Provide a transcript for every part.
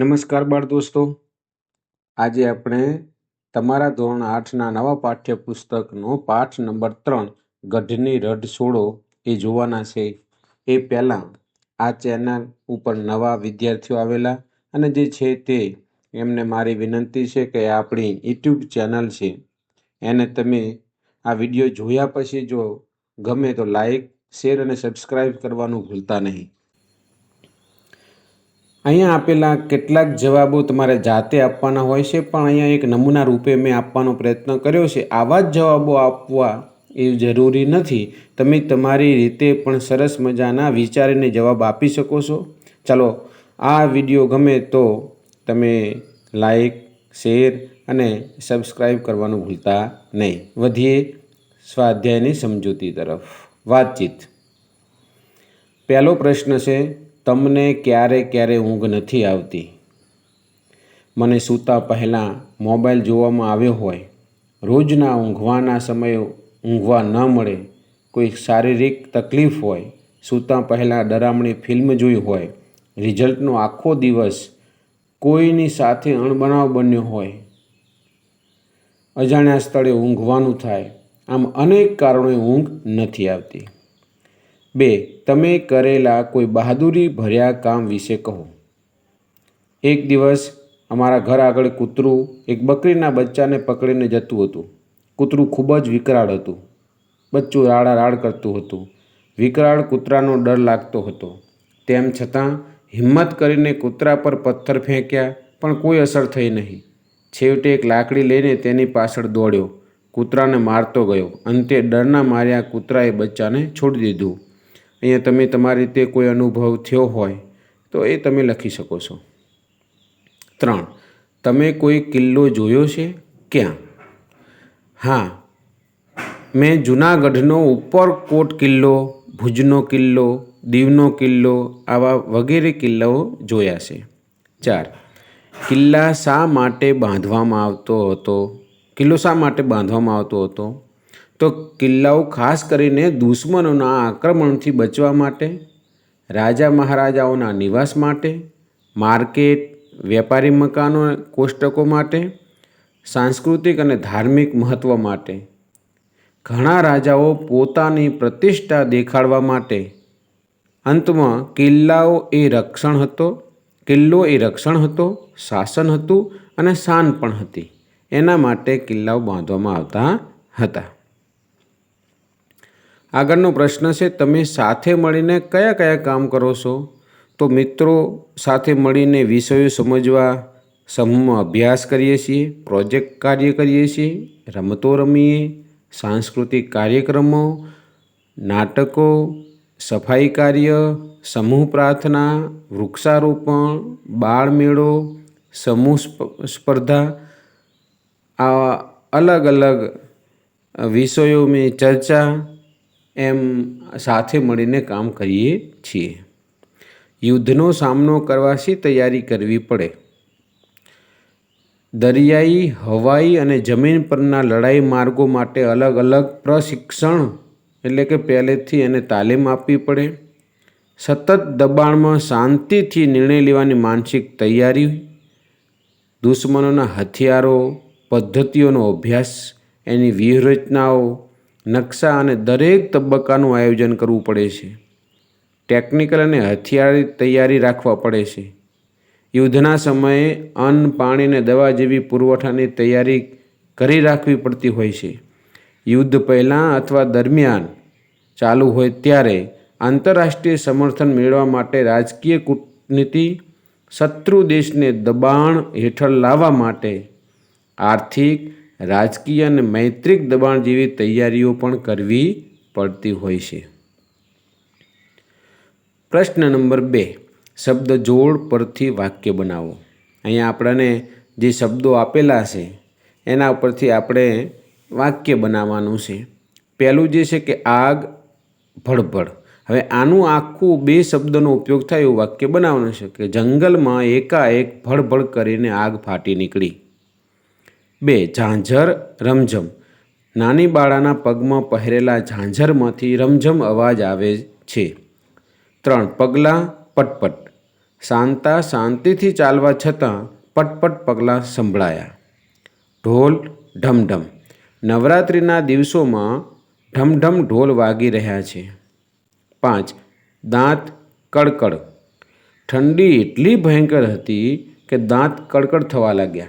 નમસ્કાર બાળ દોસ્તો. આજે આપણે તમારા ધોરણ આઠના નવા પાઠ્યપુસ્તકનો પાઠ નંબર ત્રણ, ગઢની રઢ છોડો, એ જોવાના છે. એ પહેલાં આ ચેનલ ઉપર નવા વિદ્યાર્થીઓ આવેલા અને જે છે તે એમને મારી વિનંતી છે કે આપણી યુટ્યુબ ચેનલ છે, એને તમે આ વીડિયો જોયા પછી જો ગમે તો લાઈક, શેર અને સબસ્ક્રાઈબ કરવાનું ભૂલતા નહીં. અહીંયા આપેલા કેટલાક જવાબો તમારે જાતે આપવાના હોય છે, પણ અહીંયા એક નમૂના રૂપે મેં આપવાનો પ્રયત્ન કર્યો છે. આવા જ જવાબો આપવા એ જરૂરી નથી. તમે તમારી રીતે પણ સરસ મજાના વિચારીને જવાબ આપી શકો છો. ચાલો, આ વીડિયો ગમે તો તમે લાઈક, શેર અને સબસ્ક્રાઈબ કરવાનું ભૂલતા નહીં. વધીએ સ્વાધ્યાયની સમજૂતી તરફ. વાતચીત. પહેલો પ્રશ્ન છે તમને ક્યારે ક્યારે ઊંઘ નથી આવતી? મને સૂતા પહેલાં મોબાઈલ જોવામાં આવ્યો હોય, રોજના ઊંઘવાના સમયે ઊંઘવા ન મળે કોઈ શારીરિક તકલીફ હોય, સૂતા પહેલાં ડરામણી ફિલ્મ જોઈ હોય, રિઝલ્ટનો આખો દિવસ કોઈની સાથે અણબનાવ બન્યો હોય. અજાણ્યા સ્થળે ઊંઘવાનું થાય, આમ અનેક કારણોએ ઊંઘ નથી આવતી. બે, તમે કરેલા કોઈ બહાદુરી ભર્યા કામ વિશે કહો. એક દિવસ અમારા ઘર આગળ કૂતરું એક બકરીના બચ્ચાને પકડીને જતું હતું. કૂતરું ખૂબ જ વિકરાળ હતું. બચ્ચું રાડા રાડ કરતું હતું. વિકરાળ કૂતરાનો ડર લાગતો હતો. તેમ છતાં હિંમત કરીને કૂતરા પર પથ્થર ફેંક્યા, પણ કોઈ અસર થઈ નહીં. છેવટે એક લાકડી લઈને તેની પાછળ દોડ્યો. કૂતરાને મારતો ગયો. અંતે ડરના માર્યા કૂતરાએ બચ્ચાને છોડી દીધું. અહીંયા તમે તમારી રીતે કોઈ અનુભવ થયો હોય, તો એ તમે લખી શકો છો. ત્રણ, તમે કોઈ કિલ્લો જોયો છે? ક્યાં? હા, મેં જૂનાગઢનો ઉપરકોટ કિલ્લો, ભુજનો કિલ્લો, દીવનો કિલ્લો, આવા વગેરે કિલ્લાઓ જોયા છે. ચાર, કિલ્લા શા માટે બાંધવામાં આવતો હતો? કિલ્લો શા માટે બાંધવામાં આવતો હતો? તો કિલ્લાઓ ખાસ કરીને દુશ્મનોના આક્રમણથી બચવા માટે, રાજા મહારાજાઓના નિવાસ માટે, માર્કેટ, વેપારી મકાનો, કોષ્ટકો માટે, સાંસ્કૃતિક અને ધાર્મિક મહત્ત્વ માટે. ઘણા રાજાઓ પોતાની પ્રતિષ્ઠા દેખાડવા માટે. અંતમાં, કિલ્લાઓ એ રક્ષણ હતો, કિલ્લો એ રક્ષણ હતો, શાસન હતું અને શાન પણ હતી. એના માટે કિલ્લાઓ બાંધવામાં આવતા હતા. આગળનો પ્રશ્ન છે, તમે સાથે મળીને કયા કયા કામ કરો છો? તો મિત્રો, સાથે મળીને વિષયો સમજવા, સમૂહમાં અભ્યાસ કરીએ છીએ, પ્રોજેક્ટ કાર્ય કરીએ છીએ, રમતો રમીએ, સાંસ્કૃતિક કાર્યક્રમો, નાટકો, સફાઈ કાર્ય, સમૂહ પ્રાર્થના, વૃક્ષારોપણ, બાળમેળો, સમૂહ સ્પર્ધા આ અલગ અલગ વિષયો મેં ચર્ચા એમ સાથે મળીને કામ કરીએ છીએ. યુદ્ધનો સામનો કરવા શી તૈયારી કરવી પડે. દરિયાઈ, હવાઈ અને જમીન પરના લડાઈ માર્ગો માટે અલગ અલગ પ્રશિક્ષણ એટલે કે પહેલેથી એને તાલીમ આપવી પડે. સતત દબાણમાં શાંતિથી નિર્ણય લેવાની માનસિક તૈયારી, દુશ્મનોના હથિયારો, પદ્ધતિઓનો અભ્યાસ, એની વ્યૂહરચનાઓ નકશા અને દરેક તબક્કાનું આયોજન કરવું પડે છે. ટેકનિકલ અને હથિયારી તૈયારી રાખવા પડે છે. યુદ્ધના સમયે અન્ન, પાણી અને દવા જેવી પુરવઠાની તૈયારી કરી રાખવી પડતી હોય છે. યુદ્ધ પહેલાં અથવા દરમિયાન ચાલુ હોય ત્યારે આંતરરાષ્ટ્રીય સમર્થન મેળવવા માટે રાજકીય કૂટનીતિ, શત્રુ દેશને દબાણ હેઠળ લાવવા માટે આર્થિક રાજકીય અને મૈત્રિક દબાણ જેવી તૈયારીઓ પણ કરવી પડતી હોય છે. પ્રશ્ન નંબર બે શબ્દ જોડ પરથી વાક્ય બનાવો. અહીંયા આપણને જે શબ્દો આપેલા છે, એના ઉપરથી આપણે વાક્ય બનાવવાનું છે. પહેલું જે છે કે આગ, ભડભડ. હવે આનું આખું બે શબ્દનો ઉપયોગ થાય એવું વાક્ય બનાવવાનું છે કે જંગલમાં એકાએક ભડભડ કરીને આગ ફાટી નીકળી. બે, ઝાંઝર, રમઝમ. નાની બાળાના પગમાં પહેરેલા ઝાંઝરમાંથી રમઝમ અવાજ આવે છે. ત્રણ, પગલાં પટપટ. શાંતા શાંતિથી ચાલવા છતાં પટપટ પગલાં સંભળાયા. ઢોલ ઢમઢમ. નવરાત્રિના દિવસોમાં ઢમઢમ ઢોલ વાગી રહ્યા છે. પાંચ, દાંત કડકડ. ઠંડી એટલી ભયંકર હતી કે દાંત કડકડ થવા લાગ્યા.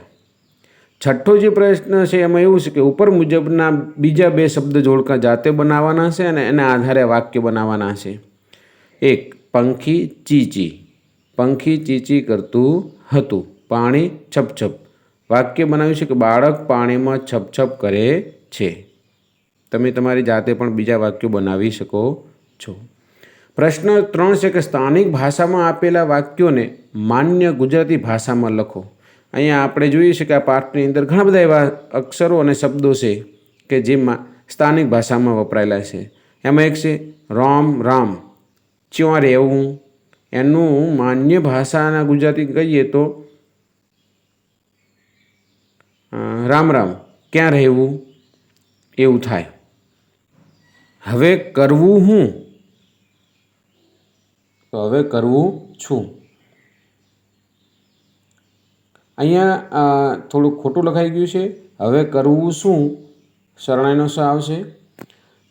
છઠ્ઠો જે પ્રશ્ન છે એમાં એવું છે કે ઉપર મુજબના બીજા બે શબ્દ જોડકા જાતે બનાવવાના છે અને એના આધારે વાક્ય બનાવવાના છે. એક, પંખી ચીચી. પંખી ચીચી કરતું હતું. પાણી છપછપ. વાક્ય બનાવ્યું છે કે બાળક પાણીમાં છપછપ કરે છે. તમે તમારી જાતે પણ બીજા વાક્યો બનાવી શકો છો. પ્રશ્ન ત્રણ છે કે સ્થાનિક ભાષામાં આપેલા વાક્યોને માન્ય ગુજરાતી ભાષામાં લખો. અહીંયા આપણે જોઈએ છીએ કે આ પાઠની અંદર ઘણા બધા એવા અક્ષરો અને શબ્દો છે કે જેમાં સ્થાનિક ભાષામાં વપરાયેલા છે. એમાં એક છે રોમ રામ. ચ્યાં રહેવું, એનું માન્ય ભાષાના ગુજરાતી કહીએ તો રામ રામ. ક્યાં રહેવું? એવું થાય. હવે કરવું હું? તો હવે કરવું છું. અહીંયા થોડુંક ખોટું લખાઈ ગયું છે. હવે કરવું શું? શરણાઈનો સ આવશે.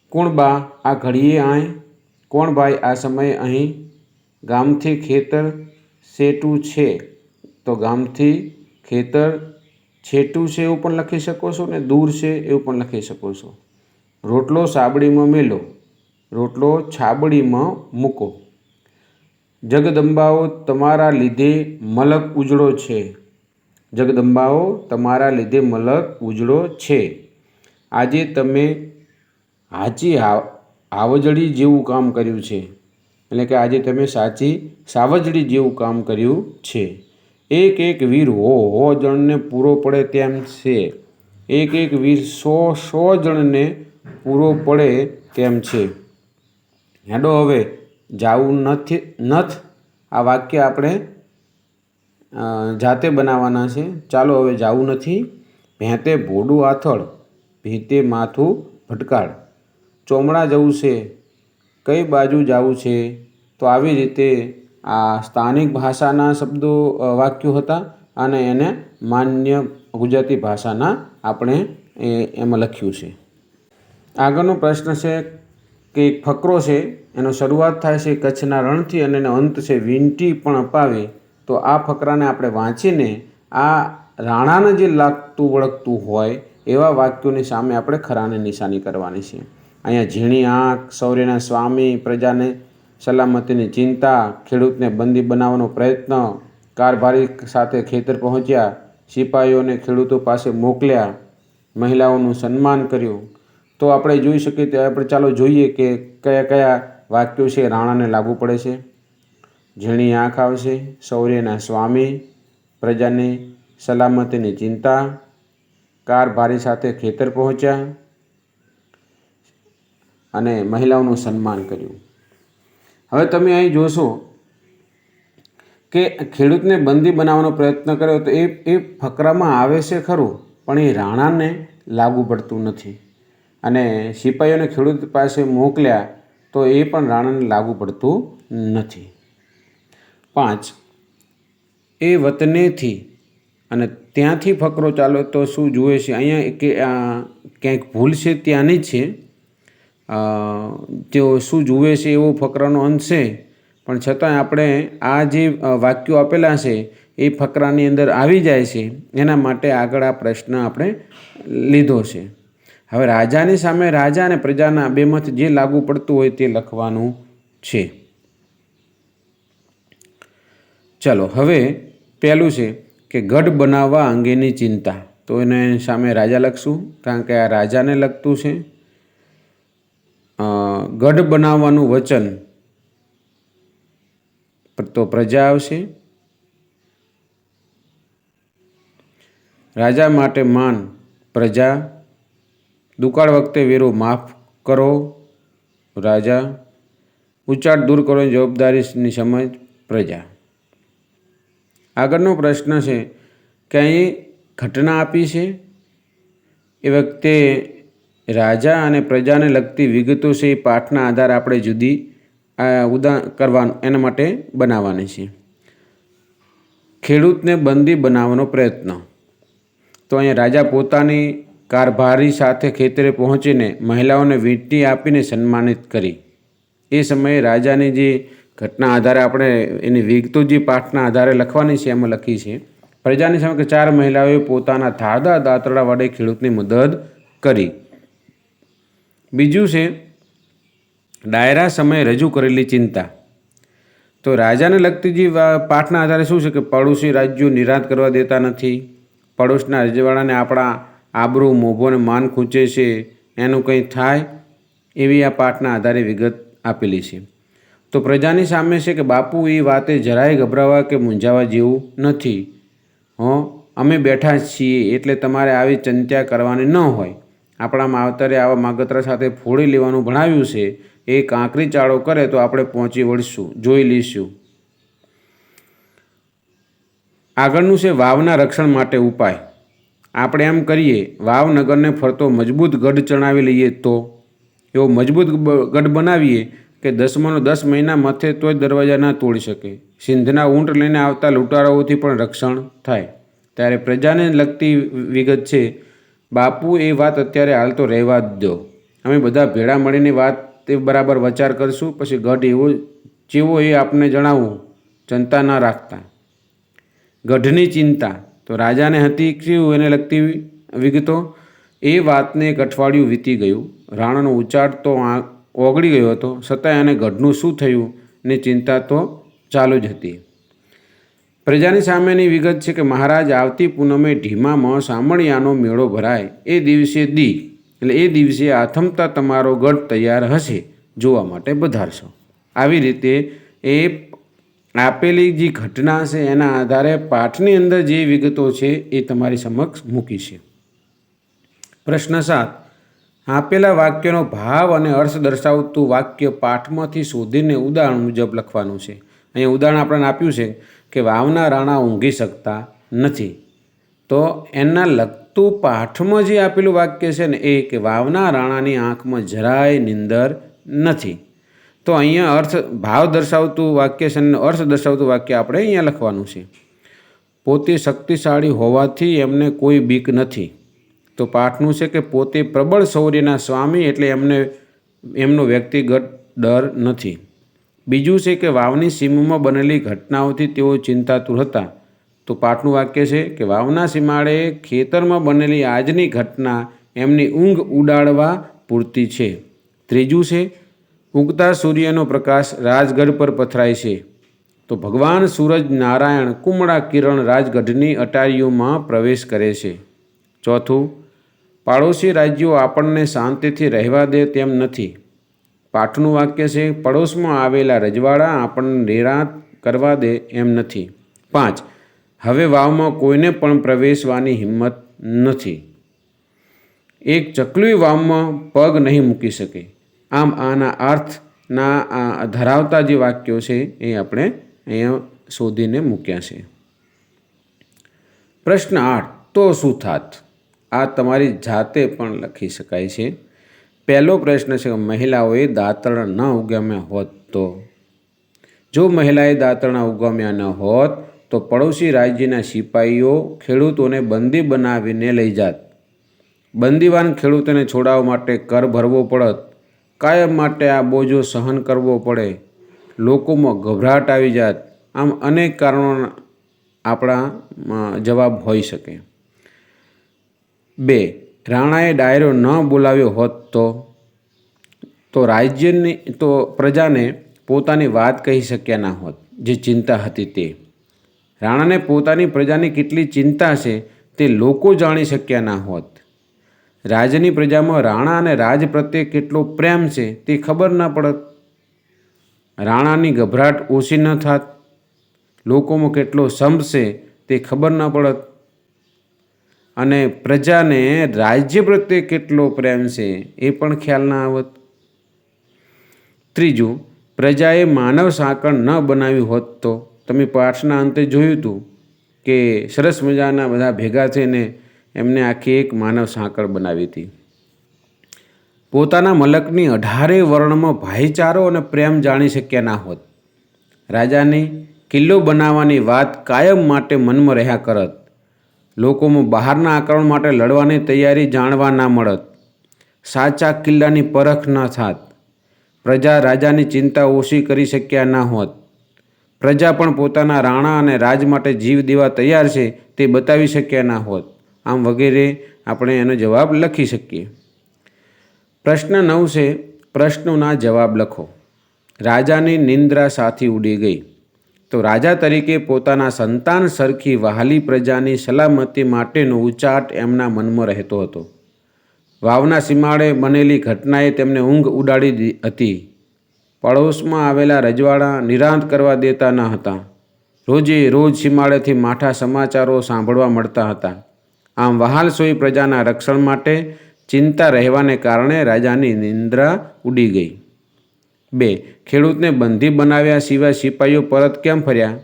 કોણ બા? આ ઘડીએ આય. કોણ ભાઈ? આ સમયે અહીં. ગામથી ખેતર સેટું છે. તો ગામથી ખેતર છેટું છે એવું પણ લખી શકો છો ને દૂર છે એવું પણ લખી શકો છો. રોટલો સાબડીમાં મેલો. રોટલો છાબડીમાં મૂકો. જગદંબાઓ, તમારા લીધે મલક ઉજળો છે. જગદંબાઓ તમારા લીધે મલક ઉજળો છે. આજે તમે હાચી આવજડી જેવું કામ કર્યું છે. એટલે કે આજે તમે સાચી સાવજડી જેવું કામ કર્યું છે. એક એક વીર હો હો જણને પૂરો પડે તેમ છે. એક એક વીર સો સો જણને પૂરો પડે તેમ છે. હેડો હવે, જાવું નથી, નથ. આ વાક્ય આપણે જાતે બનાવવાના છે. ચાલો હવે જાવું નથી. ભેંતે ભોડું આથળ, ભીતે માથું ભટકાળ. ચોમડા જવું છે. કઈ બાજુ જવું છે? તો આવી રીતે આ સ્થાનિક ભાષાના શબ્દો વાક્યો હતા અને એને માન્ય ગુજરાતી ભાષાના આપણે એમાં લખ્યું છે. આગળનો પ્રશ્ન છે કે એક ફકરો છે. એનો શરૂઆત થાય છે કચ્છના રણથી અને એનો અંત છે. વીંટી પણ અપાવે. તો આ ફકરાને આપણે વાંચીને આ રાણાને જે લાગતું વળગતું હોય એવા વાક્યોની સામે આપણે ખરાને નિશાની કરવાની છે. અહીંયા ઝીણી આંખ સૌર્યના સ્વામી, પ્રજાને સલામતીની ચિંતા, ખેડૂતને બંદી બનાવવાનો પ્રયત્ન કારભારી સાથે ખેતર પહોંચ્યા, સિપાહીઓને ખેડૂતો પાસે મોકલ્યા, મહિલાઓનું સન્માન કર્યું. તો આપણે જોઈ શકીએ તો આપણે ચાલો જોઈએ કે કયા કયા વાક્યો છે રાણાને લાગુ પડે છે. ઝીણી આંખ આવશે શૌર્યના સ્વામી, પ્રજાની સલામતીની ચિંતા કારભારી સાથે ખેતર પહોંચ્યા અને મહિલાઓનું સન્માન કર્યું. હવે તમે અહીં જોશો કે ખેડૂતને બંદી બનાવવાનો પ્રયત્ન કર્યો તો એ એ ફકરામાં આવે છે ખરું, પણ એ રાણાને લાગુ પડતું નથી. અને સિપાહીઓને ખેડૂત પાસે મોકલ્યા તો એ પણ રાણાને લાગુ પડતું નથી. પાંચ. એ વતનેથી અને ત્યાંથી ફકરો ચાલો તો શું જુએ છે? અહીંયા કે ક્યાંક ભૂલ છે ત્યાંની છે. તેઓ શું જુએ છે એવો ફકરાનો અંત છે. પણ છતાં આપણે આ જે વાક્યો આપેલા છે એ ફકરાની અંદર આવી જાય છે. એના માટે આગળ આ પ્રશ્ન આપણે લીધો છે. હવે રાજાની સામે રાજા અને પ્રજાના બેમાંથી જે લાગુ પડતું હોય તે લખવાનું છે. ચલો, હવે પહેલું છે કે ગઢ બનાવવા અંગેની ચિંતા. તો એને સામે રાજા લખશું, કારણ કે આ રાજાને લગતું છે. ગઢ બનાવવાનું વચન તો પ્રજા આવશે. રાજા માટે માન, પ્રજા. દુકાળ વખતે વેરો માફ કરો, રાજા. ઉચાટ દૂર કરવાની જવાબદારીની સમજ પ્રજા. આગળનો પ્રશ્ન છે કે અહીં ઘટના આપી છે? એ વખતે રાજા અને પ્રજાને લગતી વિગતો છે એ પાઠના આધારે આપણે જુદી આ ઉદા, કરવાનું, એના માટે બનાવવાની છે. ખેડૂતને બંદી બનાવવાનો પ્રયત્ન. તો અહીંયા રાજા પોતાની કારભારી સાથે ખેતરે પહોંચીને મહિલાઓને વીંટી આપીને સન્માનિત કરી. એ સમયે રાજાની જે ઘટના આધારે આપણે એની વિગતો જે પાઠના આધારે લખવાની છે, એમાં લખી છે, પ્રજાની સામે કે ચાર મહિલાઓએ પોતાના ધારદાર દાંતરડા વડે ખેડૂતની મદદ કરી. બીજું છે, ડાયરા સમયે રજૂ કરેલી ચિંતા. તો રાજાને લગતી જે પાઠના આધારે શું છે કે પડોશી રાજ્યો નિરાત કરવા દેતા નથી. પડોશના રજવાડાને આપણા આબરૂ મોભો અને માન ખૂંચે છે. એનું કંઈ થાય? એવી આ પાઠના આધારે વિગત આપેલી છે. તો પ્રજાની સામે છે કે બાપુ એ વાતે જરાય ગભરાવા કે મૂંઝાવા જેવું નથી. હં, અમે બેઠા છીએ એટલે તમારે આવી ચિંતા કરવાની ન હોય. આપણા માવતરે આવા માગતરા સાથે ફોડી લેવાનું ભણાવ્યું છે. એ કાંકરી ચાળો કરે તો આપણે પહોંચી વળશું, જોઈ લઈશું. આગળનું છે વાવના રક્ષણ માટે ઉપાય. આપણે એમ કરીએ વાવનગરને ફરતો મજબૂત ગઢ ચણાવી લઈએ તો. એવો મજબૂત ગઢ બનાવીએ કે દસમાનો દસ મહિના મથે તોય દરવાજા ના તોડી શકે. સિંધના ઊંટ લઈને આવતા લૂંટારાઓથી પણ રક્ષણ થાય. ત્યારે પ્રજાને લગતી વિગત છે, બાપુ, એ વાત અત્યારે હાલ તો રહેવા જ દો. અમે બધા ભેળા મળીને વાત તે બરાબર વિચાર કરશું, પછી ગઢ એવો, જેવો એ આપને જણાવું. ચિંતા ન રાખતા. ગઢની ચિંતા. તો રાજાને હતી કેવું એને લગતી વિગતો? એ વાતને એક અઠવાડિયું વીતી ગયું. રાણાનો ઉચાટ તો ઓગળી ગયો હતો. છતાંય એને ગઢનું શું થયું ને ચિંતા તો ચાલુ જ હતી. પ્રજાની સામેની વિગત છે કે મહારાજ આવતી પૂનમે ઢીમામાં સામણિયાનો મેળો ભરાય. એ દિવસે દી, એટલે એ દિવસે આથમતા તમારો ગઢ તૈયાર હશે જોવા માટે પધારશો. આવી રીતે એ આપેલી જે ઘટના છે એના આધારે પાઠની અંદર જે વિગતો છે એ તમારી સમક્ષ મૂકી છે. પ્રશ્ન સાત આપેલા વાક્યનો ભાવ અને અર્થ દર્શાવતું વાક્ય પાઠમાંથી શોધીને ઉદાહરણ મુજબ લખવાનું છે. અહીંયા ઉદાહરણ આપણને આપ્યું છે કે વાવના રાણા ઊંઘી શકતા નથી. તો એના લગતું પાઠમાં જે આપેલું વાક્ય છે ને એ કે વાવના રાણાની આંખમાં જરાય નિંદર નથી. તો અહીંયા અર્થ, ભાવ દર્શાવતું વાક્ય છે અને અર્થ દર્શાવતું વાક્ય આપણે અહીંયા લખવાનું છે. પોતે શક્તિશાળી હોવાથી એમને કોઈ બીક નથી. તો પાઠનું છે કે પોતે પ્રબળ શૌર્યના સ્વામી એટલે એમને, એમનો વ્યક્તિગત ડર નથી. બીજું છે કે વાવની સીમમાં બનેલી ઘટનાઓથી તેઓ ચિંતાતુર હતા. તો પાઠનું વાક્ય છે કે વાવના સીમાડે ખેતરમાં બનેલી આજની ઘટના એમની ઊંઘ ઉડાડવા પૂરતી છે. ત્રીજું છે, ઉગતા સૂર્યનો પ્રકાશ રાજગઢ પર પથરાય છે. તો ભગવાન સૂરજ નારાયણ કુમળા કિરણ રાજગઢની અટારીઓમાં પ્રવેશ કરે છે. ચોથું, પાડોશી રાજ્યો આપણને શાંતિથી રહેવા દે તેમ નથી. પાઠનું વાક્ય છે, પડોશમાં આવેલા રજવાડા આપણને નિરાત કરવા દે એમ નથી. પાંચ, હવે વાવમાં કોઈને પણ પ્રવેશવાની હિંમત નથી. એક, ચકલી વાવમાં પગ નહીં મૂકી શકે. આમ આના અર્થના ધરાવતા જે વાક્યો છે એ આપણે અહીંયા શોધીને મૂક્યા છે. પ્રશ્ન આઠ, તો શું થાત? આ તમારી જાતે પણ લખી શકાય છે. પહેલો પ્રશ્ન છે મહિલાઓએ દાંતણ ન ઉગામ્યા હોત તો? જો મહિલાએ દાંતણા ઉગામ્યા ન હોત તો પડોશી રાજ્યના સિપાહીઓ ખેડૂતોને બંદી બનાવીને લઈ જાત. બંદીવાન ખેડૂતોને છોડાવવા માટે કર ભરવો પડત. કાયમ માટે આ બોજો સહન કરવો પડે. લોકોમાં ગભરાટ આવી જાત. આમ અનેક કારણો આપણા જવાબ હોઈ શકે. બે, રાણાએ ડાયરો ન બોલાવ્યો હોત તો? તો રાજ્યની, તો પ્રજાને પોતાની વાત કહી શક્યા ના હોત, જે ચિંતા હતી તે. રાણાને પોતાની પ્રજાની કેટલી ચિંતા છે તે લોકો જાણી શક્યા ના હોત. રાજની પ્રજામાં રાણા અને રાજ પ્રત્યે કેટલો પ્રેમ છે તે ખબર ન પડત. રાણાની ગભરાટ ઓછી ન થાત. લોકોમાં કેટલો સંપ છે તે ખબર ન પડત. અને પ્રજાને રાજ્ય પ્રત્યે કેટલો પ્રેમ છે એ પણ ખ્યાલ ના આવત. ત્રીજું, પ્રજાએ માનવ સાંકળ ન બનાવ્યું હોત તો? તમે પાઠના અંતે જોયું હતું કે સરસ મજાના બધા ભેગા થઈને એમને આખી એક માનવ સાંકળ બનાવી હતી. પોતાના મલકની અઢારે વર્ણમાં ભાઈચારો અને પ્રેમ જાણી શક્યા ના હોત. રાજાની કિલ્લો બનાવવાની વાત કાયમ માટે મનમાં રહ્યા કરત. લોકોમાં બહારના આક્રમણ માટે લડવાની તૈયારી જાણવા ના મળત. સાચા કિલ્લાની પરખ ન થાત. પ્રજા રાજાની ચિંતા ઓછી કરી શક્યા ના હોત. પ્રજા પણ પોતાના રાણા અને રાજ માટે જીવ દેવા તૈયાર છે તે બતાવી શક્યા ના હોત. આમ વગેરે આપણે એનો જવાબ લખી શકીએ. પ્રશ્ન નવ છે, પ્રશ્નોના જવાબ લખો. રાજાની નિંદ્રા સાથી ઉડી ગઈ. તો રાજા તરીકે પોતાના સંતાન સરખી વહાલી પ્રજાની સલામતી માટેનો ઉચાટ એમના મનમાં રહેતો હતો. વાવના સીમાડે બનેલી ઘટનાએ તેમને ઊંઘ ઉડાડી હતી. પડોશમાં આવેલા રજવાડા નિરાંત કરવા દેતા ન હતા. રોજે રોજ સીમાડેથી માઠા સમાચારો સાંભળવા મળતા હતા. આમ વહાલસોઈ પ્રજાના રક્ષણ માટે ચિંતા રહેવાને કારણે રાજાની નિંદ્રા ઉડી ગઈ. બે, ખેડૂતને બંધી બનાવ્યા સિવાય સિપાહીઓ પરત કેમ ફર્યા?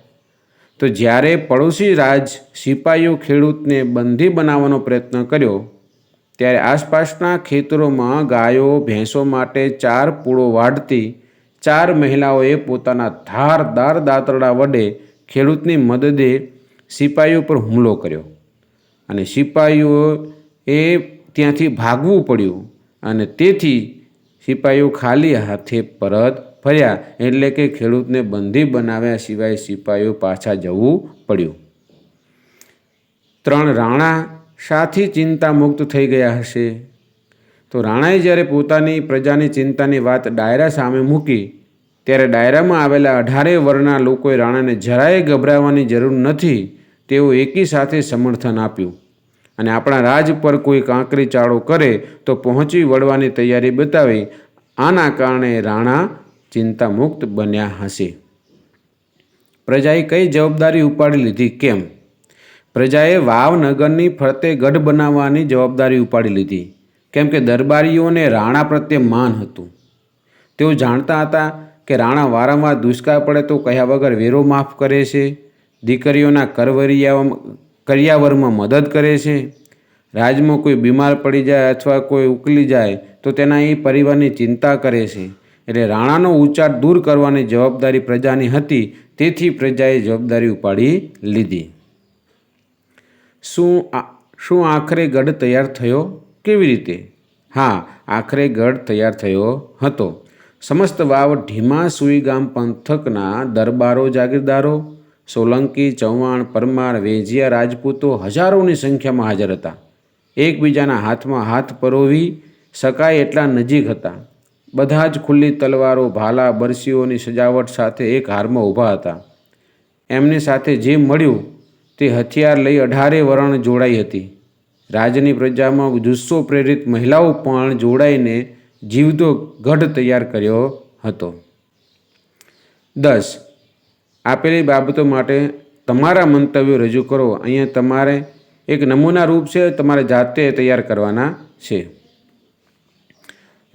તો જ્યારે પડોશી રાજ સિપાહીઓ ખેડૂતને બંધી બનાવવાનો પ્રયત્ન કર્યો, ત્યારે આસપાસના ખેતરોમાં ગાયો, ભેંસો માટે ચાર પૂળો વાઢતી ચાર મહિલાઓએ પોતાના ધારદાર દાંતરડા વડે ખેડૂતની મદદે સિપાહીઓ પર હુમલો કર્યો. અને સિપાહીઓ એ ત્યાંથી ભાગવું પડ્યું અને તેથી સિપાહીઓ ખાલી હાથે પરત ફર્યા એટલે કે ખેડૂતને બંધી બનાવ્યા સિવાય સિપાહીઓ પાછા જવું પડ્યું. ત્રણ રાણા શાથી ચિંતા મુક્ત થઈ ગયા હશે. તો રાણાએ જ્યારે પોતાની પ્રજાની ચિંતાની વાત ડાયરા સામે મૂકી, ત્યારે ડાયરામાં આવેલા અઢારે વર્ણના લોકોએ રાણાને જરાય ગભરાવાની જરૂર નથી તેઓ એકી સાથે સમર્થન આપ્યું. અને આપણા રાજ પર કોઈ કાંકરી ચાળો કરે તો પહોંચી વળવાની તૈયારી બતાવી, આના કારણે રાણા ચિંતામુક્ત બન્યા હશે. પ્રજાએ કઈ જવાબદારી ઉપાડી લીધી? કેમ? પ્રજાએ વાવનગરની ફરતે ગઢ બનાવવાની જવાબદારી ઉપાડી લીધી. કેમ કે દરબારીઓને રાણા પ્રત્યે માન હતું. તેઓ જાણતા હતા કે રાણા વારંવાર દુષ્કાળ પડે તો કહ્યા વગર વેરો માફ કરે છે. દીકરીઓના કરવરિયા કરિયાવરમાં મદદ કરે છે. રાજમાં કોઈ બીમાર પડી જાય અથવા કોઈ ઉકલી જાય તો તેના એ પરિવારની ચિંતા કરે છે. એટલે રાણાનો ઉચ્ચાર દૂર કરવાની જવાબદારી પ્રજાની હતી. તેથી પ્રજાએ જવાબદારી ઉપાડી લીધી. શું શું આખરે ગઢ તૈયાર થયો? કેવી રીતે? હા, આખરે ગઢ તૈયાર થયો હતો. સમસ્ત વાવ ઢીમા સુઈ ગામ પંથકના દરબારો જાગીરદારો સોલંકી, ચૌહાણ, પરમાર, વેજિયા રાજપૂતો હજારોની સંખ્યામાં હાજર હતા. એકબીજાના હાથમાં હાથ પરોવી શકાય એટલા નજીક હતા. બધા જ ખુલ્લી તલવારો, ભાલા, બરસીઓની સજાવટ સાથે એક હારમાં ઊભા હતા. એમની સાથે જે મળ્યું તે હથિયાર લઈ અઢારે વરણ જોડાઈ હતી. રાજની પ્રજામાં જુસ્સો પ્રેરિત મહિલાઓ પણ જોડાઈને જીવતો ગઢ તૈયાર કર્યો હતો. દસ આપેલી બાબતો માટે તમારા મંતવ્યો રજૂ કરો. અહીંયા તમારે એક નમૂના રૂપ છે, તમારે જાતે તૈયાર કરવાના છે.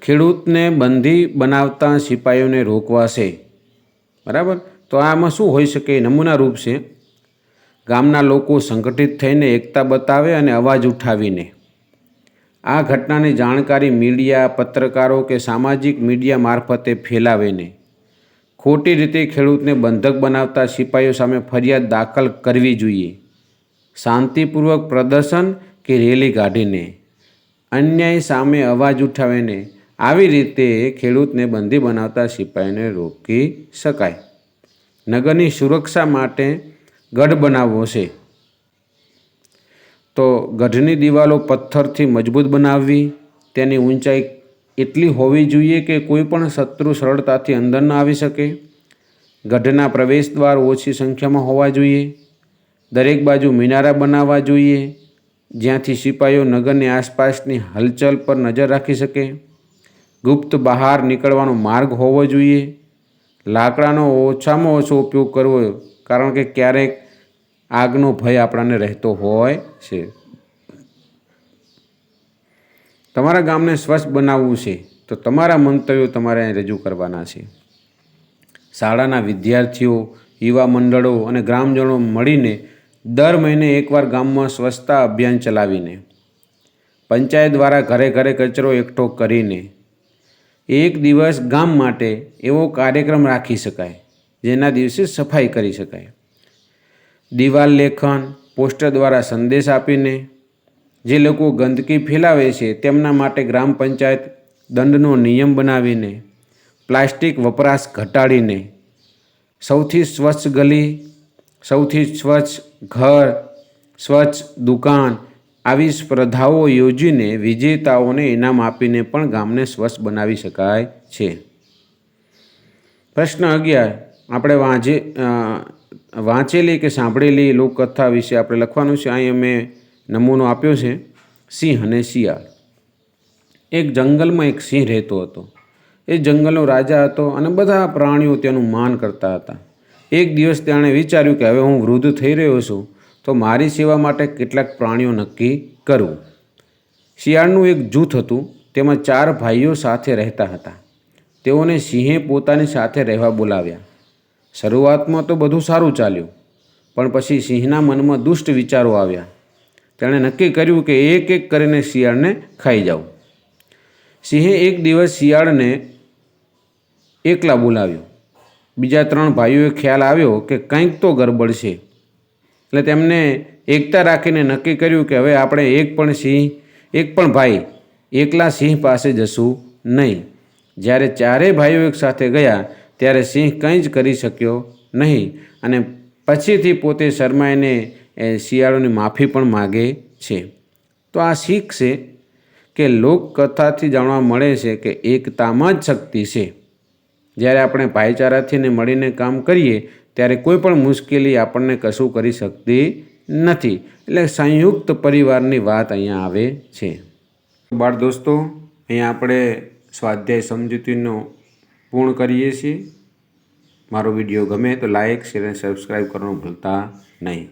ખેડૂતને બંધી બનાવતા સિપાહીઓને રોકવાશે બરાબર? તો આમાં શું હોઈ શકે? નમૂના રૂપ છે. ગામના લોકો સંગઠિત થઈને એકતા બતાવે અને અવાજ ઉઠાવીને. આ ઘટનાની જાણકારી મીડિયા, પત્રકારો કે સામાજિક મીડિયા મારફતે ફેલાવીને. ખોટી રીતે ખેડૂતને બંધક બનાવતા સિપાહીઓ સામે ફરિયાદ દાખલ કરવી જોઈએ. શાંતિપૂર્વક પ્રદર્શન કે રેલી કાઢીને અન્યાય સામે અવાજ ઉઠાવીને આવી રીતે ખેડૂતને બંધી બનાવતા સિપાહીને રોકી શકાય. નગરની સુરક્ષા માટે ગઢ બનાવવો છે. તો ગઢની દિવાલો પથ્થરથી મજબૂત બનાવવી, તેની ઊંચાઈ એટલી હોવી જોઈએ કે કોઈ પણ શત્રુ સરળતાથી અંદર ન આવી શકે. ગઢના પ્રવેશ દ્વાર ઓછી સંખ્યામાં હોવા જોઈએ. દરેક બાજુ મિનારા બનાવવા જોઈએ, જ્યાંથી સિપાહીઓ નગરની આસપાસની હલચલ પર નજર રાખી શકે. ગુપ્ત બહાર નીકળવાનો માર્ગ હોવો જોઈએ. લાકડાનો ઓછામાં ઓછો ઉપયોગ કરવો, કારણ કે ક્યારેક આગનો ભય આપણને રહેતો હોય છે. તમારા ગામને સ્વચ્છ બનાવવું છે, તો તમારા મંતવ્યો તમારે અહીં રજૂ કરવાના છે. શાળાના વિદ્યાર્થીઓ, યુવા મંડળો અને ગ્રામજનો મળીને દર મહિને એકવાર ગામમાં સ્વચ્છતા અભિયાન ચલાવીને, પંચાયત દ્વારા ઘરે ઘરે કચરો એકઠો કરીને, એક દિવસ ગામ માટે એવો કાર્યક્રમ રાખી શકાય, જેના દિવસે સફાઈ કરી શકાય. દિવાલ લેખન, પોસ્ટર દ્વારા સંદેશ આપીને જે લોકો ગંદકી ફેલાવે છે તેમના માટે ગ્રામ પંચાયત દંડનો નિયમ બનાવીને, પ્લાસ્ટિક વપરાશ ઘટાડીને, સૌથી સ્વચ્છ ગલી, સૌથી સ્વચ્છ ઘર, સ્વચ્છ દુકાન આવી સ્પર્ધાઓ યોજીને વિજેતાઓને ઇનામ આપીને પણ ગામને સ્વચ્છ બનાવી શકાય છે. પ્રશ્ન અગિયાર. આપણે વાંચે વાંચેલી કે સાંભળેલી લોકકથા વિશે આપણે લખવાનું છે? અહીં અમે નમૂનો આપ્યો છે, સિંહ અને શિયાળ. એક જંગલમાં એક સિંહ રહેતો હતો. એ જંગલનો રાજા હતો અને બધા પ્રાણીઓ તેનું માન કરતા હતા. એક દિવસ તેણે વિચાર્યું કે હવે હું વૃદ્ધ થઈ રહ્યો છું, તો મારી સેવા માટે કેટલાક પ્રાણીઓ નક્કી કરું. શિયાળનું એક જૂથ હતું, તેમાં ચાર ભાઈઓ સાથે રહેતા હતા. તેઓને સિંહે પોતાની સાથે રહેવા બોલાવ્યા. શરૂઆતમાં તો બધું સારું ચાલ્યું, પણ પછી સિંહના મનમાં દુષ્ટ વિચારો આવ્યા. તેણે નક્કી કર્યું કે એક એક કરીને શિયાળને ખાઈ જાઉં સિંહે એક દિવસ શિયાળને એકલા બોલાવ્યો. બીજા ત્રણ ભાઈઓએ ખ્યાલ આવ્યો કે કંઈક તો ગરબડ છે. એટલે તેમને એકતા રાખીને નક્કી કર્યું કે હવે આપણે એક પણ સિંહ, એક પણ ભાઈ, એકલા સિંહ પાસે જશું નહીં. જ્યારે ચારેય ભાઈઓ એક સાથે ગયા, ત્યારે સિંહ કંઈ જ કરી શક્યો નહીં અને પછીથી પોતે શરમાઈને એ શિયાળોની માફી પણ માગે છે. તો આ શીખ છે કે લોકકથાથી જાણવા મળે છે કે એકતામાં જ શક્તિ છે. જ્યારે આપણે ભાઈચારાથી ને મળીને કામ કરીએ, ત્યારે કોઈ પણ મુશ્કેલી આપણને કશું કરી શકતી નથી. એટલે સંયુક્ત પરિવારની વાત અહીંયા આવે છે. બાળ દોસ્તો, અહીંયા આપણે સ્વાધ્યાય સમજૂતીનો પૂર્ણ કરીએ છીએ. મારો વીડિયો ગમે તો લાઇક શેર અને સબસ્ક્રાઈબ કરવાનું ભૂલતા નહીં.